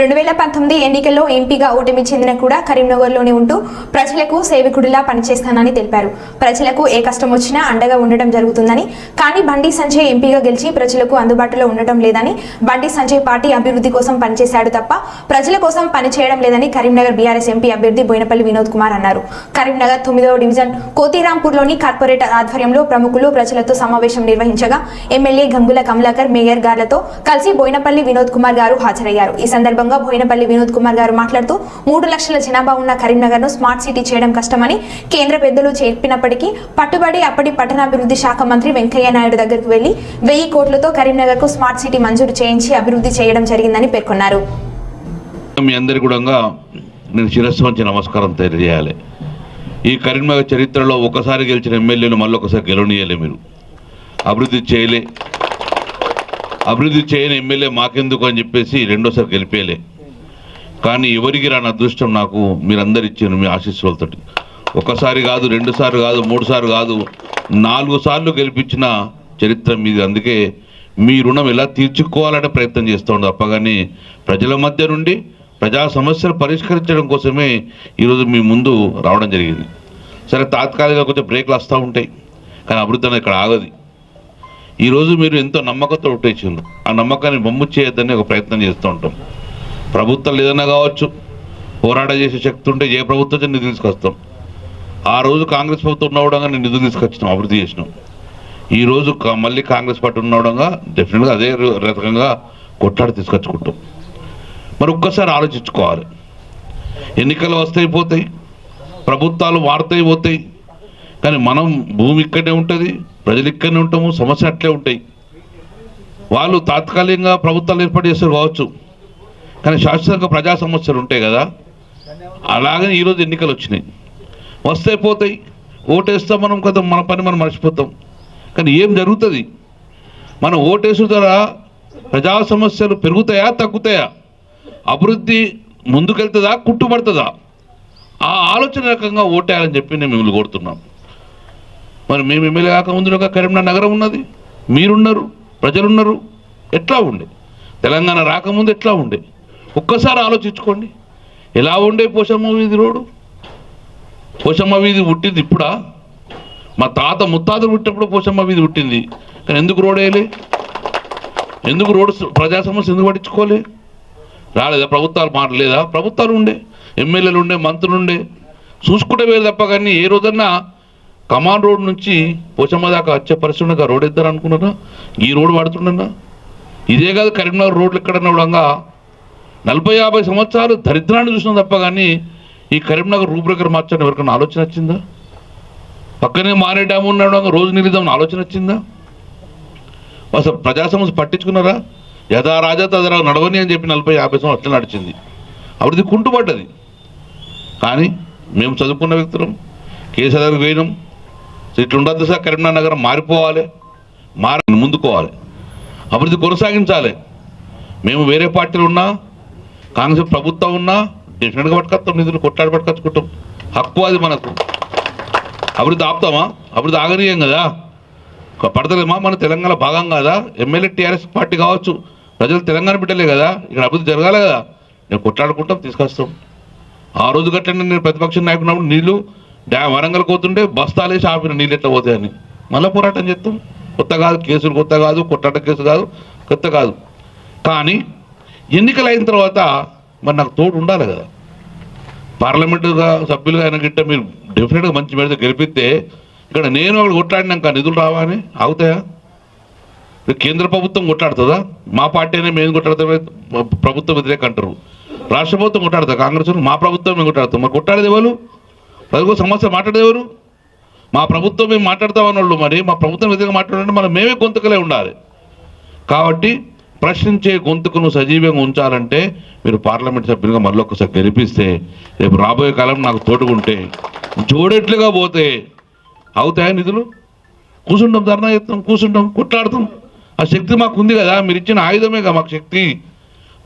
రెండు వేల పంతొమ్మిది ఎన్నికల్లో ఎంపీగా ఓటమి చెందిన కూడా కరీంనగర్లోనే ఉంటూ ప్రజలకు సేవకుడిలా పనిచేస్తానని తెలిపారు. ప్రజలకు ఏ కష్టం వచ్చినా అండగా ఉండడం జరుగుతుందని కానీ బండి సంజయ్ ఎంపీగా గెలిచి ప్రజలకు అందుబాటులో ఉండటం లేదని బండి సంజయ్ పార్టీ అభివృద్ధి కోసం పనిచేశాడు తప్ప ప్రజల కోసం పనిచేయడం లేదని కరీంనగర్ బీఆర్ఎస్ ఎంపీ అభ్యర్థి బోయినపల్లి వినోద్ కుమార్ అన్నారు. కరీంనగర్ తొమ్మిదవ డివిజన్ కోతిరాంపూర్లోని కార్పొరేట్ ఆధ్వర్యంలో ప్రముఖులు ప్రజలతో సమావేశం నిర్వహించగా ఎమ్మెల్యే గంగుల కమలాకర్ మేయర్ గార్లతో కలిసి బోయినపల్లి వినోద్ కుమార్ గారు హాజరయ్యారు. ఈ సందర్భంగా బోయినపల్లి వినోద్ కుమార్ గారు మాట్లాడుతూ మూడు లక్షల జనాభా ఉన్న కరీంనగర్ను స్మార్ట్ సిటీ చేయడం కష్టమని కేంద్ర పెద్దలు చెప్పినప్పటికీ పట్టుబడి అప్పటి పట్టణాభివృద్ధి శాఖ మంత్రి వెంకయ్య నాయుడు దగ్గరకు వెళ్ళి వెయ్యి కోట్లతో కరీంనగర్కు స్మార్ట్ సిటీ మంజూరు చేయించి అభివృద్ధి చేయడం జరిగిందని పేర్కొన్నారు. మీ అందరి కూడా నేను శిరస్సు వంచి నమస్కారం తెలియజేయాలి. ఈ కరీంనగర్ చరిత్రలో ఒకసారి గెలిచిన ఎమ్మెల్యేలు మళ్ళీ ఒకసారి గెలవనీయలే మీరు. అభివృద్ధి చేయలే. అభివృద్ధి చేయని ఎమ్మెల్యే మాకెందుకు అని చెప్పేసి రెండోసారి గెలిపేయలే. కానీ ఎవరికి రాని అదృష్టం నాకు మీరందరు ఇచ్చారు మీ ఆశీస్సులతో ఒకసారి కాదు రెండు సార్లు కాదు మూడు సార్లు కాదు నాలుగు సార్లు గెలిపించిన చరిత్ర మీది. అందుకే మీ రుణం ఎలా తీర్చుకోవాలనే ప్రయత్నం చేస్తూ ఉండదు తప్ప ప్రజల మధ్య నుండి ప్రజా సమస్యలు పరిష్కరించడం కోసమే ఈరోజు మీ ముందు రావడం జరిగింది. సరే తాత్కాలికంగా కొంచెం బ్రేక్లు వస్తూ ఉంటాయి. కానీ అభివృద్ధి ఇక్కడ ఆగదు. ఈరోజు మీరు ఎంతో నమ్మకంతో ఒట్టేసిండ్రు ఆ నమ్మకాన్ని బొమ్ము చేయొద్దని ఒక ప్రయత్నం చేస్తూ ఉంటాం. ప్రభుత్వాలు ఏదైనా కావచ్చు పోరాట చేసే శక్తి ఉంటే ఏ ప్రభుత్వం నిధులు తీసుకొస్తాం. ఆ రోజు కాంగ్రెస్ ప్రభుత్వం ఉన్నవడంగా నేను నిధులు తీసుకొచ్చినాం అభివృద్ధి చేసినాం. ఈ రోజు మళ్ళీ కాంగ్రెస్ పార్టీ ఉన్నవడంగా డెఫినెట్గా అదే రకంగా కొట్లాడి తీసుకొచ్చుకుంటాం. మరి ఒక్కసారి ఆలోచించుకోవాలి. ఎన్నికలు వస్తాయి పోతాయి. ప్రభుత్వాలు మారుతాయి పోతాయి. కానీ మనం భూమి ఇక్కడే ఉంటుంది ప్రజలు ఇక్కడనే ఉంటాము సమస్య అట్లే ఉంటాయి. వాళ్ళు తాత్కాలికంగా ప్రభుత్వాలు ఏర్పాటు చేస్తారు కావచ్చు. కానీ శాశ్వతంగా ప్రజా సమస్యలు ఉంటాయి కదా. అలాగని ఈరోజు ఎన్నికలు వచ్చినాయి. వస్తే పోతాయి ఓటేస్తాం మనం కదా మన పని మనం మర్చిపోతాం. కానీ ఏం జరుగుతుంది? మనం ఓటేసు ద్వారా ప్రజా సమస్యలు పెరుగుతాయా తగ్గుతాయా? అభివృద్ధి ముందుకెళ్తుందా కుట్టుబడుతుందా? ఆ ఆలోచన రకంగా ఓటేయాలని చెప్పి నేను మిమ్మల్ని కోరుతున్నాం మరి మేము ఎమ్మెల్యే కాకముందు ఒక కరీంనగర్ నగరం ఉన్నది. మీరున్నారు ప్రజలున్నారు ఎట్లా ఉండే? తెలంగాణ రాకముందు ఎట్లా ఉండే? ఒక్కసారి ఆలోచించుకోండి. ఎలా ఉండే పోషమ్మ వీధి రోడ్డు? పోషమ్మ వీధి పుట్టింది ఇప్పుడా? మా తాత ముత్తాతలు పుట్టినప్పుడు పోషమ్మ వీధి పుట్టింది. కానీ ఎందుకు రోడ్ వేయలే? ఎందుకు రోడ్డు ప్రజా సమస్య ఎందుకు పట్టించుకోలే? రాలేదా? ప్రభుత్వాలు మారలేదా? ప్రభుత్వాలు ఉండే ఎమ్మెల్యేలు ఉండే మంత్రులు ఉండే. చూసుకుంటే వేరు తప్ప కానీ ఏ రోజన్నా కమాన్ రోడ్ నుంచి పోచమ్మ దాకా వచ్చే పరిస్థితి రోడ్ ఇద్దరు అనుకున్నారా? ఈ రోడ్డు వాడుతుండన్నా ఇదే కాదు కరీంనగర్ రోడ్లు ఎక్కడన్నా కూడా నలభై యాభై సంవత్సరాలు దరిద్రాన్ని చూసినాం తప్ప కానీ ఈ కరీంనగర్ రూపురేఖ మార్చాలని ఎవరికైనా ఆలోచన వచ్చిందా? పక్కనే మారే డ్యామ్ ఉన్నాడు రోజు నిలుదామని ఆలోచన వచ్చిందా? అసలు ప్రజా సమస్య పట్టించుకున్నారా? యథా రాజా తదరా నడవని అని చెప్పి నలభై యాభై సంవత్సరాలు నడిచింది. అభివృద్ధి కుంటుపడ్డది. కానీ మేము చదువుకున్న వ్యక్తులం కేసీఆర్ దగ్గరికి పోయినాం ఇట్లా ఉండద్దు సార్ కరీంనగర్ నగరం మారిపోవాలి మారి ముందుకోవాలి. అభివృద్ధి కొనసాగించాలి. మేము వేరే పార్టీలు ఉన్నా కాంగ్రెస్ ప్రభుత్వం ఉన్నా డెఫినెట్గా పట్టుకొస్తాం నిధులు కొట్లాడి పట్టుకొచ్చుకుంటాం. హక్కు అది మనకు. అభివృద్ధి ఆపుతామా? అభివృద్ధి ఆగనీయం కదా? పడతలేమా మన తెలంగాణ భాగం కాదా? ఎమ్మెల్యే టీఆర్ఎస్ పార్టీ కావచ్చు. ప్రజలు తెలంగాణ బిడ్డలే కదా? ఇక్కడ అభివృద్ధి జరగాలి కదా? నేను కొట్లాడుకుంటాం తీసుకొస్తాం. ఆ రోజు గట్లనే నేను ప్రతిపక్ష నాయకున్నప్పుడు నీళ్ళు నీళ్ళు డ్యా వరంగల్ పోతుంటే బస్తాలు వేసి ఆపిన నీళ్ళు ఎట్లా పోతాయని మళ్ళీ పోరాటం చేస్తాం. కొత్త కాదు కేసులు కొత్త కాదు కొట్టాట కేసు కాదు కొత్త కాదు. కానీ ఎన్నికలు అయిన తర్వాత మరి నాకు తోడు ఉండాలి కదా. పార్లమెంటుగా సభ్యులుగా అయిన గిట్ట మీరు డెఫినెట్గా మంచి మేడతో గెలిపిస్తే ఇక్కడ నేను అక్కడ కొట్లాడినాక నిధులు రావా అని ఆగుతాయా? కేంద్ర ప్రభుత్వం కొట్లాడుతుందా? మా పార్టీ అయినా మేము కొట్లాడతాం ప్రభుత్వం వ్యతిరేక అంటారు. రాష్ట్ర ప్రభుత్వం కొట్లాడతా కాంగ్రెస్ మా ప్రభుత్వం మేము కొట్లాడతాం. మరి కొట్లాడేది వాళ్ళు ప్రజలకు సమస్య మాట్లాడేవారు మా ప్రభుత్వం మేము మాట్లాడతామని వాళ్ళు మరి మా ప్రభుత్వం విధంగా మాట్లాడాలంటే మనం మేమే గొంతుకలే ఉండాలి. కాబట్టి ప్రశ్నించే గొంతుకును సజీవంగా ఉంచాలంటే మీరు పార్లమెంట్ సభ్యులుగా మళ్ళీ ఒకసారి గెలిపిస్తే రేపు రాబోయే కాలం నాకు తోడుకుంటే జోడెట్లుగా పోతే అవుతాయా నిధులు? కూర్చుంటాం ధర్నా చేస్తాం కూర్చుంటాం కొట్లాడతాం. ఆ శక్తి మాకు ఉంది కదా మీరు ఇచ్చిన ఆయుధమే కదా మాకు శక్తి.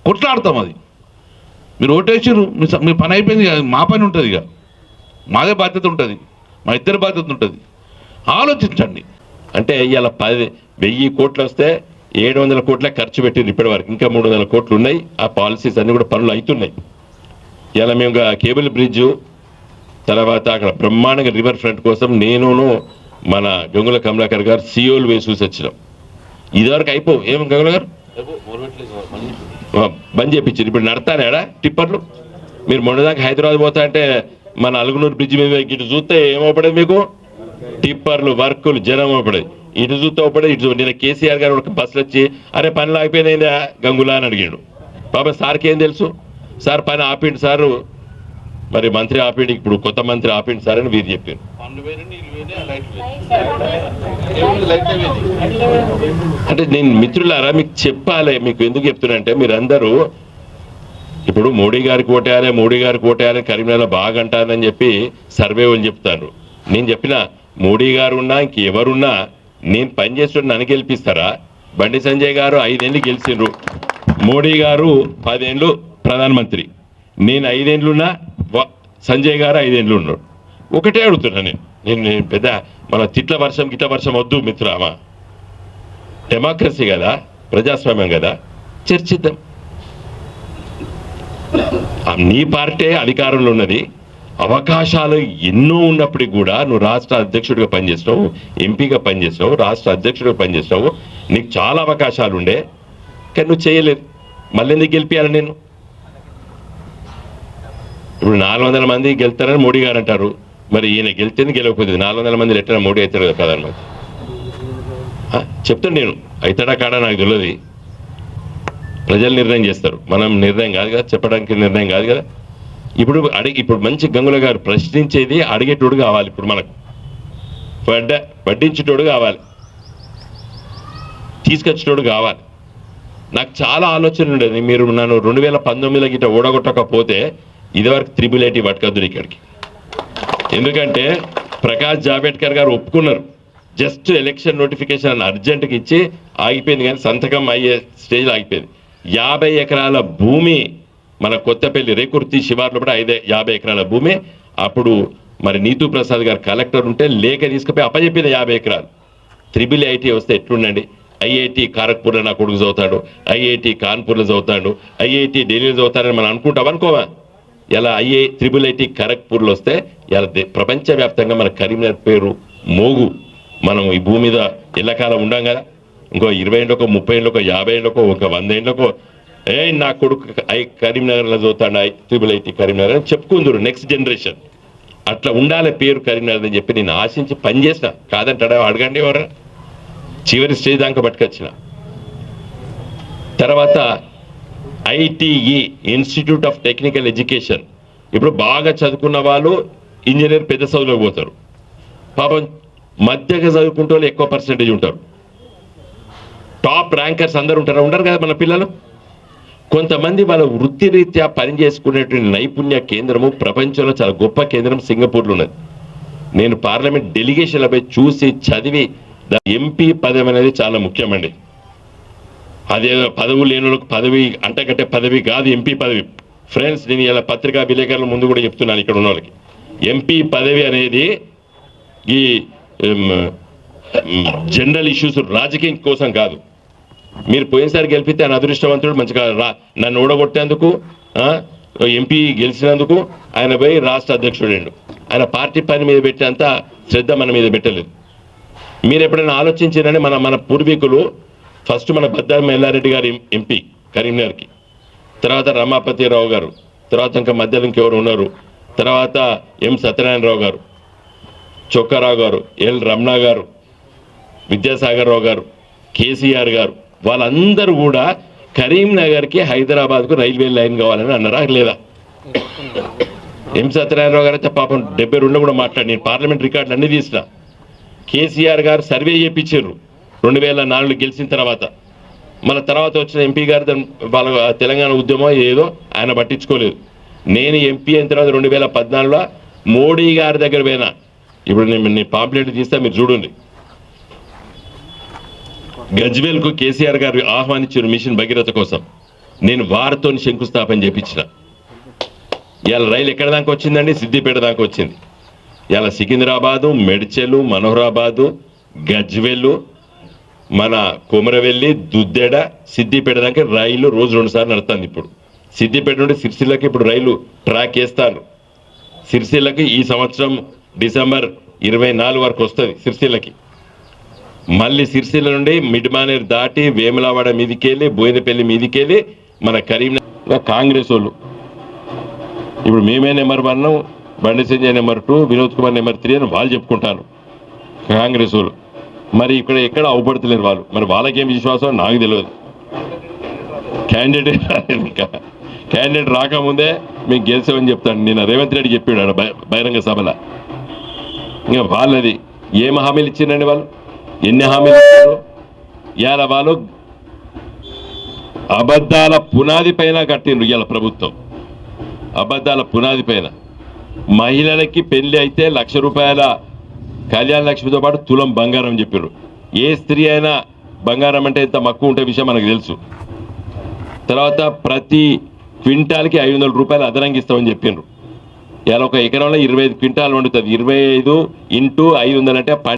కొట్లాడతాం అది. మీరు ఓటేసారు మీ స- మీ పని అయిపోయింది మా పని ఉంటుంది ఇక. మాదే బాధ్యత ఉంటుంది. మా ఇద్దరి బాధ్యత ఉంటుంది. ఆలోచించండి. అంటే ఇవాళ పది వెయ్యి కోట్లు వస్తే ఏడు వందల కోట్లే ఖర్చు పెట్టింది ఇప్పటి వరకు. ఇంకా మూడు వందల కోట్లు ఉన్నాయి. ఆ పాలసీస్ అన్నీ కూడా పనులు అవుతున్నాయి ఇలా మేము ఒక కేబుల్ బ్రిడ్జ్ తర్వాత అక్కడ బ్రహ్మాండంగా రివర్ ఫ్రంట్ కోసం నేనును మన గంగుల కమలాకర్ గారు సియోలు వేసి చూసి వచ్చినాం. ఇదివరకు అయిపో ఏం గంగుల గారు? బంద్ చేయించారు ఇప్పుడు నడతానేడా టిప్పర్లు? మీరు మొన్నదాకా హైదరాబాద్ పోతా అంటే మన అలుగునూరు బ్రిడ్జ్ మీద ఇటు చూస్తే ఏమవుపడేది మీకు? టిప్పర్లు వర్కులు జనం అవుపడేది. ఇటు చూస్తే అవుపడేది ఇటు నిన్న కేసీఆర్ గారు ఒక బస్సులు వచ్చి అరే పని ఆగిపోయిందా గంగులా? అని అడిగాడు. బాబా సార్కి ఏం తెలుసు? సార్ పని ఆపిండు సారు. మరి మంత్రి ఆపిండి ఇప్పుడు కొత్త మంత్రి ఆపిండి సార్ అని వీరు చెప్పారు. అంటే నేను మిత్రులారా మీకు చెప్పాలి మీకు ఎందుకు చెప్తున్నా అంటే మీరందరూ ఇప్పుడు మోడీ గారికి ఓటేయాలి మోడీ గారికి ఓటేయాలి కరీంనగర్లో బాగా అంటారని చెప్పి సర్వే వాళ్ళు చెప్తారు. నేను చెప్పిన మోడీ గారు ఉన్నా ఇంకెవరున్నా నేను పనిచేస్తుంటే నన్ను గెలిపిస్తారా? బండి సంజయ్ గారు ఐదేళ్ళు గెలిచిండ్రు. మోడీ గారు పదేళ్ళు ప్రధానమంత్రి. నేను ఐదేళ్ళున్నా సంజయ్ గారు ఐదేళ్ళు ఉన్నాడు ఒకటే అడుగుతున్నా నేను. నేను నేను పెద్ద మన తిట్ల వర్షం గిట్ల వర్షం వద్దు మిత్రమా. డెమోక్రసీ కదా? ప్రజాస్వామ్యం కదా? చర్చిద్దాం. నీ పార్టీ అధికారంలో ఉన్నది. అవకాశాలు ఎన్నో ఉన్నప్పటికి కూడా నువ్వు రాష్ట్ర అధ్యక్షుడిగా పనిచేసినావు ఎంపీగా పనిచేసినావు రాష్ట్ర అధ్యక్షుడిగా పనిచేసినావు నీకు చాలా అవకాశాలు ఉండే. కానీ నువ్వు చేయలేదు. మళ్ళీ ఎందుకు గెలిపించాలి నేను ఇప్పుడు నాలుగు వందల మంది గెలుతారని మోడీ గారు అంటారు. మరి ఈయన గెలిచింది గెలవకపోతుంది నాలుగు వందల మంది ఎట్లా మోడీ అవుతాడు కదా ప్రధానమంత్రి. చెప్తాను నేను. అవుతాడా కాడా నాకు తెలియదు ప్రజలు నిర్ణయం చేస్తారు. మనం నిర్ణయం కాదు కదా చెప్పడానికి నిర్ణయం కాదు కదా. ఇప్పుడు అడిగి ఇప్పుడు మంచి గంగుల గారు ప్రశ్నించేది అడిగేటోడు కావాలి ఇప్పుడు మనకు. వడ్డ వడ్డించేటోడు కావాలి. తీసుకొచ్చేటోడు కావాలి. నాకు చాలా ఆలోచన ఉండేది. మీరు నన్ను రెండు వేల పంతొమ్మిదిలో గిట్ట ఓడగొట్టకపోతే ఇదివరకు త్రిబుల్ ఐటీ పట్టుకొద్దు ఇక్కడికి ఎందుకంటే ప్రకాష్ జావేడ్కర్ గారు ఒప్పుకున్నారు. జస్ట్ ఎలక్షన్ నోటిఫికేషన్ అర్జెంట్కి ఇచ్చి ఆగిపోయింది కానీ సంతకం అయ్యే స్టేజ్లో ఆగిపోయింది. యాభై ఎకరాల భూమి మన కొత్తపల్లి రేకుర్తి శివార్లో కూడా ఐదే యాభై ఎకరాల భూమి. అప్పుడు మరి నీతూ ప్రసాద్ గారు కలెక్టర్ ఉంటే లేఖ తీసుకుపోయి అప్పచెప్పింది యాభై ఎకరాలు. త్రిబుల్ ఐటీ వస్తే ఎట్లుండండి? ఐఐటి ఖారగ్పూర్లో నా కొడుకు చదువుతాడు ఐఐటి కాన్పూర్లో చదువుతాడు ఐఐటి ఢిల్లీలో చదువుతాడని మనం అనుకుంటాం అనుకోవా? ఇలా ఐఐ త్రిబుల్ ఐటీ ఖరగ్పూర్లో వస్తే ఇలా ప్రపంచవ్యాప్తంగా మన కరీంనగర్ పేరు మోగు. మనం ఈ భూమి మీద ఎల్లకాలం ఉండం కదా? ఇంకో ఇరవై ఏళ్ళకో ముప్పై ఏళ్ళకో యాభై ఏళ్ళకో ఒక వంద ఏళ్ళకో. ఏ నా కొడుకు ఐ కరీంనగర్లో చదువుతాడు ఐ త్రిబుల్ ఐటీ కరీంనగర్ అని చెప్పుకుందరు నెక్స్ట్ జనరేషన్ అట్లా ఉండాలి పేరు కరీంనగర్ అని చెప్పి నేను ఆశించి పనిచేసిన కాదంటాడా అడగండి ఎవరు? చివరి స్టేజ్ దాకా పట్టుకొచ్చిన. తర్వాత ITE institute of technical education ఇప్పుడు బాగా చదువుకున్న వాళ్ళు ఇంజనీర్ పెద్ద చదువులోకి పోతారు. పాపం మధ్యగా చదువుకుంటే వాళ్ళు ఎక్కువ పర్సెంటేజ్ ఉంటారు. టాప్ ర్యాంకర్స్ అందరు ఉంటారు? ఉండరు కదా మన పిల్లలు? కొంతమంది వాళ్ళ వృత్తిరీత్యా పనిచేసుకునేటువంటి నైపుణ్య కేంద్రము ప్రపంచంలో చాలా గొప్ప కేంద్రం సింగపూర్లో ఉన్నది. నేను పార్లమెంట్ డెలిగేషన్ల పోయి చూసి చదివి ఎంపీ పదవి అనేది చాలా ముఖ్యమండి. అదే పదవులు లేని వాళ్ళకి పదవి అంటకట్టే పదవి కాదు ఎంపీ పదవి. ఫ్రెండ్స్ నేను ఇలా పత్రికా విలేకరుల ముందు కూడా చెప్తున్నాను ఇక్కడ ఉన్న వాళ్ళకి. ఎంపీ పదవి అనేది ఈ జనరల్ ఇష్యూస్ రాజకీయం కోసం కాదు. మీరు పోయినసారి గెలిపితే ఆయన అదృష్టవంతుడు మంచిగా రా నన్ను ఓడగొట్టేందుకు ఎంపీ గెలిచినందుకు ఆయన పోయి రాష్ట్ర అధ్యక్షుడు ఆయన పార్టీ పని మీద పెట్టేంత శ్రద్ధ మన మీద పెట్టలేదు. మీరు ఎప్పుడైనా ఆలోచించారని మన మన పూర్వీకులు ఫస్ట్ మన బద్దాం ఎల్లారెడ్డి గారు ఎంపీ కరీంనగర్కి తర్వాత రమాపతిరావు గారు తర్వాత ఇంకా మధ్యలో ఇంకెవరు ఉన్నారు తర్వాత ఎం సత్యనారాయణరావు గారు చొక్కారావు గారు ఎల్ రమణ గారు విద్యాసాగర్ రావు గారు కేసీఆర్ గారు వాళ్ళందరూ కూడా కరీంనగర్కి హైదరాబాద్కు రైల్వే లైన్ కావాలని అన్నారా? లేదా? ఎం సత్యనారాయణరావు గారు పాపం డెబ్బై రెండు కూడా మాట్లాడి నేను పార్లమెంట్ రికార్డులు అన్నీ తీసిన. కేసీఆర్ గారు సర్వే చేయించారు రెండు వేల నాలుగులో గెలిచిన తర్వాత. మన తర్వాత వచ్చిన ఎంపీ గారు వాళ్ళ తెలంగాణ ఉద్యమం ఏదో ఆయన పట్టించుకోలేదు. నేను ఎంపీ అయిన తర్వాత రెండు వేల పద్నాలుగులో మోడీ గారి దగ్గర పోయినా. ఇప్పుడు నేను నేను పాంప్లెట్ తీస్తే మీరు చూడండి. గజ్వేల్కు కేసీఆర్ గారు ఆహ్వానించారు మిషన్ భగీరథ కోసం నేను వారితో శంకుస్థాపన చేపించిన. ఇవాళ రైలు ఎక్కడ దాకా వచ్చిందండి? సిద్దిపేట దాకా వచ్చింది. ఇవాళ సికింద్రాబాదు మెడ్చెలు మనోహరాబాదు గజ్వేలు మన కొమరవెల్లి దుద్దెడ సిద్దిపేట దాకా రైలు రోజు రెండుసార్లు నడుస్తుంది ఇప్పుడు. సిద్దిపేట నుండి సిరిసిల్లకి ఇప్పుడు రైలు ట్రాక్ వేస్తాను సిరిసిల్లకి ఈ సంవత్సరం డిసెంబర్ ఇరవై నాలుగు వరకు వస్తుంది సిరిసిల్లకి. మళ్ళీ సిరిసిల్ల నుండి మిడ్మానేర్ దాటి వేములవాడ మీదికెళ్ళి బోయినపల్లి మీదికెళ్ళి మన కరీంనగర్ కాంగ్రెస్ వాళ్ళు. ఇప్పుడు మేమే number one Bandi Sanjay number two Vinod Kumar number three అని వాళ్ళు చెప్పుకుంటారు కాంగ్రెస్ వాళ్ళు. మరి ఇక్కడ ఎక్కడ అవపడతలేరు వాళ్ళు? మరి వాళ్ళకేం విశ్వాసం? నాకు తెలియదు. క్యాండిడేట్ ఇంకా. క్యాండిడేట్ రాకముందే మీకు గెలిచామని చెప్తాను. నిన్న రేవంత్ రెడ్డి చెప్పాడు బహిరంగ సభలో. ఇంకా వాళ్ళది ఏం హామీలు ఇచ్చిండండి వాళ్ళు? ఎన్ని హామీలు ఇచ్చారు. ఇవాళ వాళ్ళు అబద్ధాల పునాది పైన కట్టిండ్రు ఇవాళ ప్రభుత్వం. అబద్ధాల పునాది పైన. మహిళలకి పెళ్ళి అయితే లక్ష రూపాయల కళ్యాణ లక్ష్మితో పాటు తులం బంగారం చెప్పారు ఏ స్త్రీ అయినా బంగారం అంటే ఇంత మక్కువ ఉంటే విషయం మనకు తెలుసు. తర్వాత ప్రతి క్వింటాల్కి ఐదు వందల రూపాయలు అదనంగా ఇస్తామని చెప్పిండ్రు ఇలా ఒక ఎకరంలో ఇరవై ఐదు క్వింటాలు వండుతుంది ఇరవై ఐదు ఇంటూ ఐదు వందలు అంటే